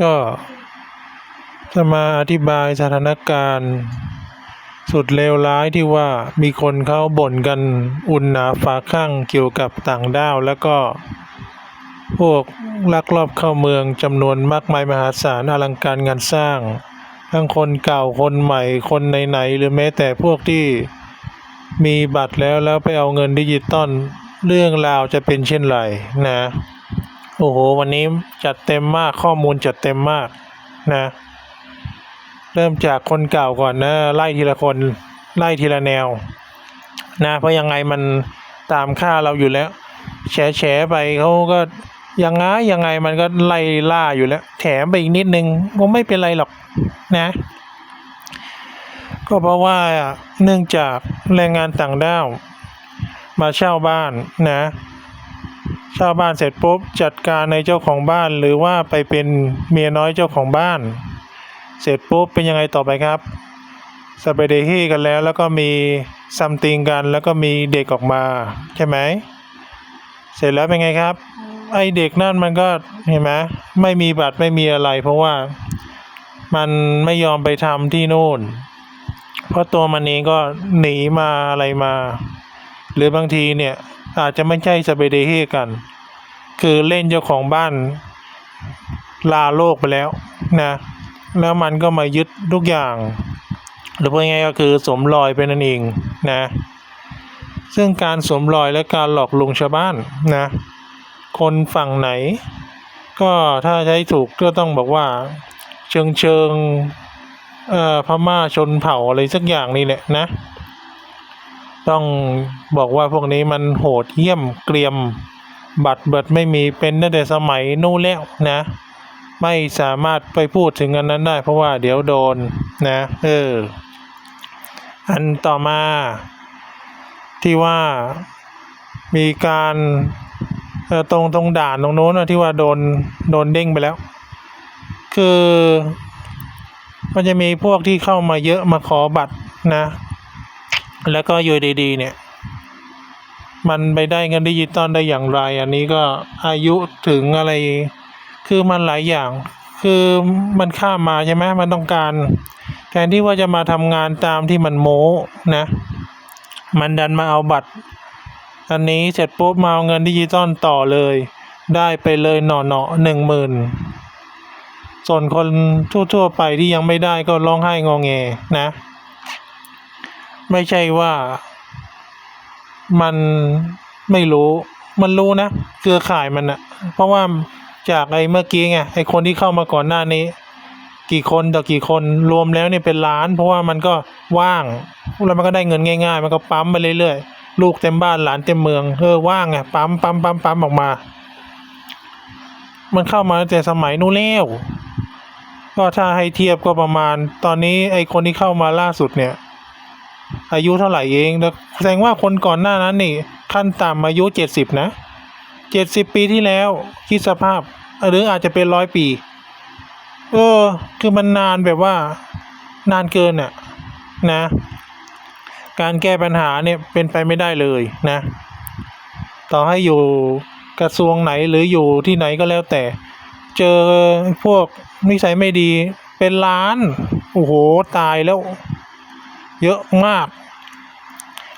ก็จะมาอธิบายสถานการณ์ สุดเลวร้ายที่ว่ามีคนเขาบ่นกันอุ่นหนาฝาข้างเกี่ยวกับต่างด้าว แล้วก็ พวกลักลอบเข้าเมืองจำนวนมากมายมหาศาลอลังการงานสร้าง ทั้งคนเก่าคนใหม่คนไหนๆหรือแม้แต่พวกที่มีบัตรแล้วแล้วไปเอาเงินดิจิตอลเรื่องราวจะเป็นเช่นไรนะ โอ้โห วันนี้จัดเต็มมากข้อมูลจัดเต็มมากนะ เริ่มจากคนเก่าก่อนนะไล่ทีละคนไล่ทีละแนว นะเพราะยังไงมันตามค่าเราอยู่แล้ว แฉแฉไปเขาก็ยังไงยังไงมันก็ไล่ล่าอยู่แล้ว แถมไปอีกนิดนึงก็ไม่เป็นไรหรอกนะ ก็เพราะว่าเนื่องจากแรงงานต่างด้าว มาเช่าบ้านนะ เช่าบ้านเสร็จปุ๊บจัดการในเจ้าของบ้านหรือว่าไปเป็นเมียน้อยเจ้าของบ้าน เสร็จปุ๊บเป็นยังไงต่อไปครับสเปเดฮีกันแล้วแล้วก็มีซัมติงกันแล้วก็มีเด็กออกมาใช่ไหมเสร็จแล้วเป็นไงครับ ไอเด็กนั่นมันก็เห็นไหมไม่มีบัตรไม่มีอะไร เพราะว่ามันไม่ยอมไปทำที่นู่น เพราะตัวมันเองก็หนีมาอะไรมา หรือบางทีเนี่ย อาจจะไม่ใช่สเปเดเฮกัน คือเล่นเจ้าของบ้านลาโลกไปแล้วนะแล้วมันก็มายึดทุกอย่าง หรือพูดง่ายๆก็คือสมรอยเป็นนั่นเองนะ ซึ่งการสมรอยและการหลอกลวงชาวบ้านนะ คนฝั่งไหน ก็ถ้าใช้ถูกก็ต้องบอกว่า เชิงเชิงเออพม่าชนเผ่าอะไรสักอย่างนี่แหละนะ ต้องบอกว่าพวกนี้มันโหดเหี้ยมเกรียมบัตรเบิดไม่มีเป็นตั้งแต่สมัยนู้นแล้วนะ ไม่สามารถไปพูดถึงอันนั้นได้ เพราะว่าเดี๋ยวโดนนะเอออันต่อมาที่ว่ามีการตรงตรงด่านตรงโน้นนะที่ว่าโดนโดนเด้งไปแล้ว คือมันจะมีพวกที่เข้ามาเยอะมาขอบัตรนะ แล้วก็อยู่ดีๆเนี่ย มันไปได้เงินดิจิตอลได้อย่างไร อันนี้ก็อายุถึงอะไร คือมันหลายอย่าง คือมันข้ามมาใช่ไหมมันต้องการแทนที่ว่าจะมาทำงานตามที่มันโม้นะ มันดันมาเอาบัตร อันนี้เสร็จปุ๊บมาเอาเงินดิจิตอลต่อเลย ได้ไปเลยหน่อเนาะหนึ่งหมื่นส่วนคนทั่วๆไปที่ยังไม่ได้ก็ร้องไห้งอแงนะ ไม่ใช่ว่ามันไม่รู้มันรู้นะเครือข่ายมันอะเพราะว่าจากไอ้เมื่อกี้ไงไอ้คนที่เข้ามาก่อนหน้านี้ กี่คนต่อกี่คนรวมแล้วเนี่ยเป็นล้าน เพราะว่ามันก็ว่างแล้วมันก็ได้เงินง่าย ๆ มันก็ปั๊มไปเรื่อยๆลูกเต็มบ้านหลานเต็มเมืองเออว่างไงปั๊มปั๊มปั๊มปั๊มออกมา มันเข้ามาตั้งแต่สมัยนู้นแล้วก็ถ้าให้เทียบก็ประมาณ ตอนนี้ไอ้คนที่เข้ามาล่าสุดเนี่ย อายุเท่าไหร่เองแสดงว่าคนก่อนหน้านั้นนี่ขั้นต่ำอายุเจ็ดสิบนะเจ็ดสิบปีที่แล้วคิดสภาพ หรืออาจจะเป็นร้อยปี เออ คือมันนานแบบว่า นานเกินอะนะ การแก้ปัญหาเนี่ยเป็นไปไม่ได้เลยนะ ต่อให้อยู่กระทรวงไหนหรืออยู่ที่ไหนก็แล้วแต่ เจอพวกนิสัยไม่ดีเป็นล้าน โอ้โห ตายแล้ว เยอะมาก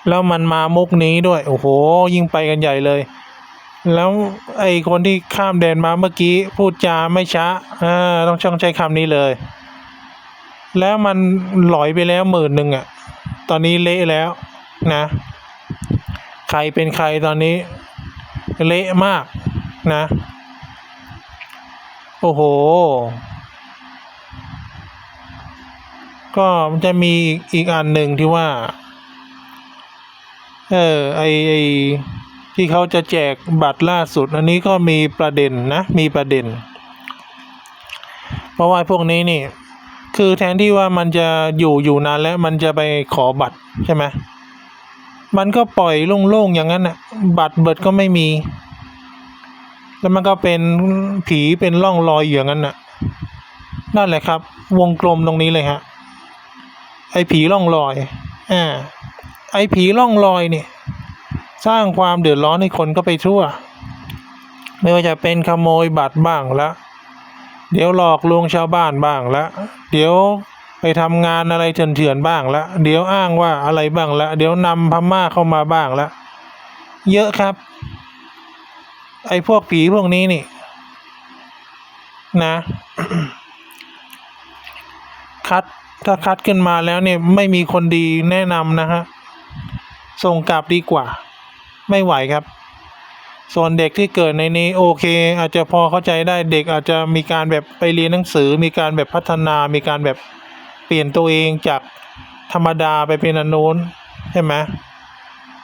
แล้วมันมามุกนี้ด้วย โอ้โห ยิ่งไปกันใหญ่เลย แล้วไอคนที่ข้ามแดนมาเมื่อกี้พูดจาไม่ช้าอ่าต้องช่องใช้คำนี้เลย แล้วมันหลอยไปแล้วหมื่นหนึ่งอะตอนนี้เละแล้วนะ ใครเป็นใครตอนนี้ เละมากนะ โอ้โห ก็มันจะมีอีกอีกอันหนึ่งที่ว่า เออไอไอที่เขาจะแจกบัตรล่าสุด อันนี้ก็มีประเด็นนะ มีประเด็น เพราะว่าพวกนี้นี่ คือแทนที่ว่ามันจะอยู่อยู่นานแล้วมันจะไปขอบัตรใช่ไหมมันก็ปล่อยโล่งๆอย่างนั้นน่ะ บัตรเบิดก็ไม่มี แล้วมันก็เป็นผีเป็นร่องรอยอย่างนั้นน่ะนั่นแหละครับ วงกลมตรงนี้เลยฮะ ไอ้ผีร่องรอยอ่าไอ้ผีร่องรอยเนี่ยสร้างความเดือดร้อนให้คนก็ไปทั่ว ไม่ว่าจะเป็นขโมยบัตรบ้างล้วเดี๋ยวหลอกลวงชาวบ้านบ้างละ เดี๋ยวไปทำงานอะไรเถื่อนๆบ้างละ เดี๋ยวอ้างว่าอะไรบ้างละ เดี๋ยวนำพม่าเข้ามาบ้างละ เยอะครับ ไอ้พวกผีพวกนี้นี่ นะ คัดถ้าคัดขึ้นมาแล้วเนี่ยไม่มีคนดีแนะนำนะฮะส่งกลับดีกว่า ไม่ไหวครับ ส่วนเด็กที่เกิดในนี้โอเค อาจจะพอเข้าใจได้เด็กอาจจะมีการแบบไปเรียนหนังสือ มีการแบบพัฒนา มีการแบบเปลี่ยนตัวเองจากธรรมดาไปเป็นอันโน้นใช่ไหม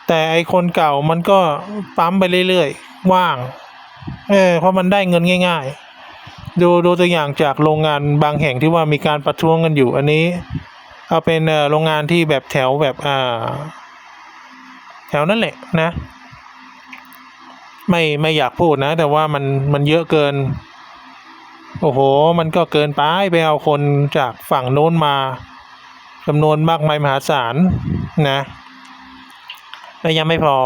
แต่ไอคนเก่ามันก็ปั๊มไปเรื่อยๆว่างเออเพราะมันได้เงินง่าย ๆ ดูดูตัวอย่างจากโรงงานบางแห่งที่ว่ามีการประท้วงกันอยู่ อันนี้เอาเป็นโรงงานที่แบบแถวแบบอ่าแถวนั่นแหละนะ ไม่ไม่อยากพูดนะ แต่ว่ามันมันเยอะเกิน โอ้โห มันก็เกินไปไปเอาคนจากฝั่งโน้นมาจำนวนมากมายมหาศาลนะและยังไม่พอ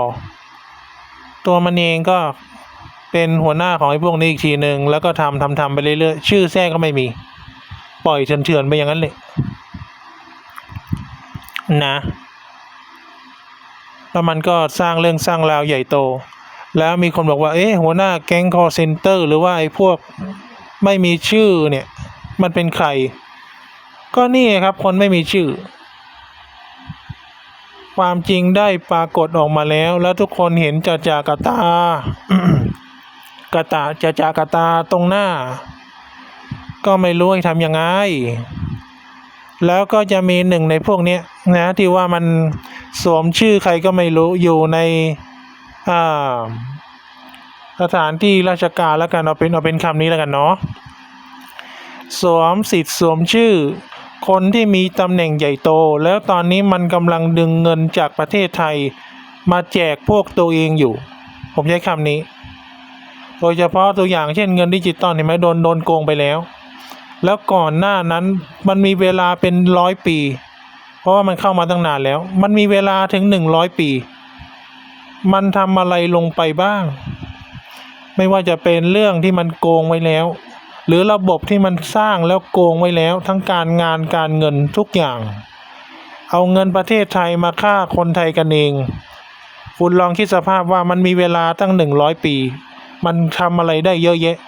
ตัวมันเองก็ เป็นหัวหน้าของไอ้พวกนี้อีกทีหนึ่งแล้วก็ทำทำทำไปเรื่อยๆชื่อแท้ก็ไม่มี ปล่อยเฉือนๆไปอย่างนั้นเลยนะแล้วมันก็สร้างเรื่องสร้างราวใหญ่โต แล้วมีคนบอกว่า เอ๊ะหัวหน้าแก๊งคอร์เซนเตอร์หรือว่าไอ้พวกไม่มีชื่อเนี่ย มันเป็นใคร ก็นี่ครับ คนไม่มีชื่อ ความจริงได้ปรากฏออกมาแล้ว แล้วทุกคนเห็นจะจากะตา กะตาจะจากะตาตรงหน้า ก็ไม่รู้ให้ทำยังไง แล้วก็จะมีหนึ่งในพวกนี้นะที่ว่ามันสวมชื่อใครก็ไม่รู้อยู่ในอ่าสถานที่ราชการแล้วกันเอาเป็นเอาเป็นคำนี้แล้วกันเนาะสวมสิทธิ์สวมชื่อ คนที่มีตำแหน่งใหญ่โต แล้วตอนนี้มันกำลังดึงเงินจากประเทศไทย มาแจกพวกตัวเองอยู่ ผมใช้คำนี้ โดยเฉพาะตัวอย่างเช่นเงินดิจิตอลเห็นไหมโดนโดนโกงไปแล้ว แล้วก่อนหน้านั้นมันมีเวลาเป็นร้อยปี เพราะว่ามันเข้ามาตั้งนานแล้ว มันมีเวลาถึงหนึ่งร้อยปี มันทำอะไรลงไปบ้าง ไม่ว่าจะเป็นเรื่องที่มันโกงไว้แล้ว หรือระบบที่มันสร้างแล้วโกงไว้แล้ว ทั้งการงานการเงินทุกอย่าง เอาเงินประเทศไทยมาฆ่าคนไทยกันเองคุณลองคิดสภาพว่ามันมีเวลาตั้งหนึ่งร้อยปี มันทำอะไรได้เยอะแยะ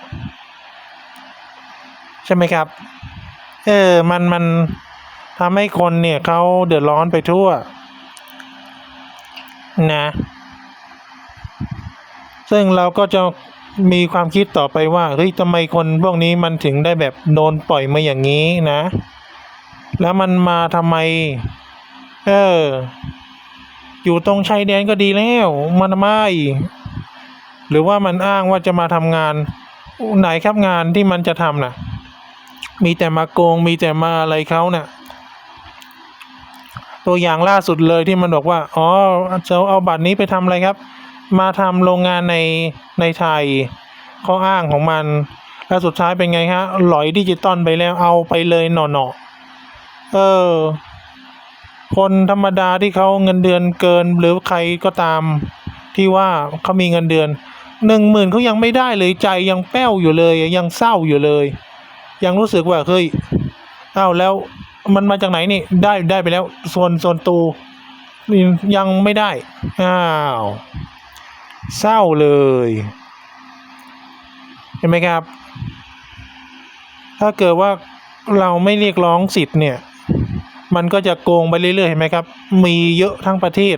ใช่ไหมครับ เออ มันมันทำให้คนเนี่ยเขาเดือดร้อนไปทั่ว นะ ซึ่งเราก็จะมีความคิดต่อไปว่าเฮ้ยทำไมคนพวกนี้มันถึงได้แบบโดนปล่อยมาอย่างนี้นะ แล้วมันมาทำไม เออ อยู่ตรงชายแดนก็ดีแล้ว มันทำไม หรือว่ามันอ้างว่าจะมาทำงานไหนครับงานที่มันจะทำน่ะ มีแต่มาโกงมีแต่มาอะไรเขาเนะ่ะตัวอย่างล่าสุดเลยที่มันบอกว่า อ๋อจะเอาบัตรนี้ไปทำอะไรครับ มาทำโรงงานในในไทยข้ออ้างของมัน แล้วสุดท้ายเป็นไงฮะหลอยดิจิตอลไปแล้วเอาไปเลยหน่อๆเออ คนธรรมดาที่เขาเงินเดือนเกินหรือใครก็ตามที่ว่าเขามีเงินเดือน หนึ่งหมื่นเขายังไม่ได้เลยใจยังแป้วอยู่เลย ยังเศร้าอยู่เลย ยังรู้สึกว่าเฮ้ยอ้าวแล้วมันมาจากไหนนี่ได้ได้ไปแล้วส่วนส่วนตูยังไม่ได้อ้าวเศร้าเลยเห็นไหมครับ ถ้าเกิดว่าเราไม่เรียกร้องสิทธิ์เนี่ย มันก็จะโกงไปเรื่อยๆเห็นไหมครับ มีเยอะทั้งประเทศ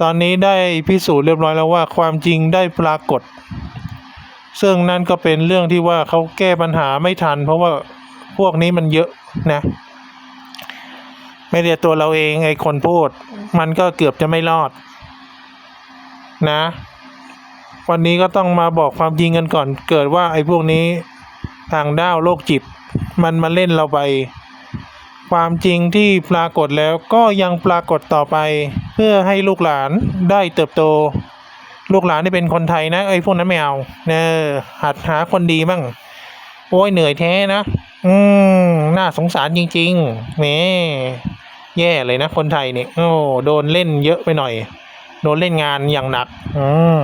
ตอนนี้ได้พิสูจน์เรียบร้อยแล้วว่าความจริงได้ปรากฏ ซึ่งนั่นก็เป็นเรื่องที่ว่าเขาแก้ปัญหาไม่ทัน เพราะว่าพวกนี้มันเยอะนะ ไม่แต่ตัวเราเองไอ้คนพูด มันก็เกือบจะไม่รอด นะ วันนี้ก็ต้องมาบอกความจริงกันก่อน เกิดว่าไอ้พวกนี้ทางด้าวโรคจิต มันมาเล่นเราไป ความจริงที่ปรากฏแล้วก็ยังปรากฏต่อไป เพื่อให้ลูกหลานได้เติบโต ลูกหลานที่เป็นคนไทยนะไอ้พวกนั้นไม่เอาเนอหัดหาคนดีบ้างโอ้ยเหนื่อยแท้นะ อืมน่าสงสารจริงๆแหมแย่เลยนะคนไทยเนี่ยโอ้โดนเล่นเยอะไปหน่อย โดนเล่นงานอย่างหนัก อืม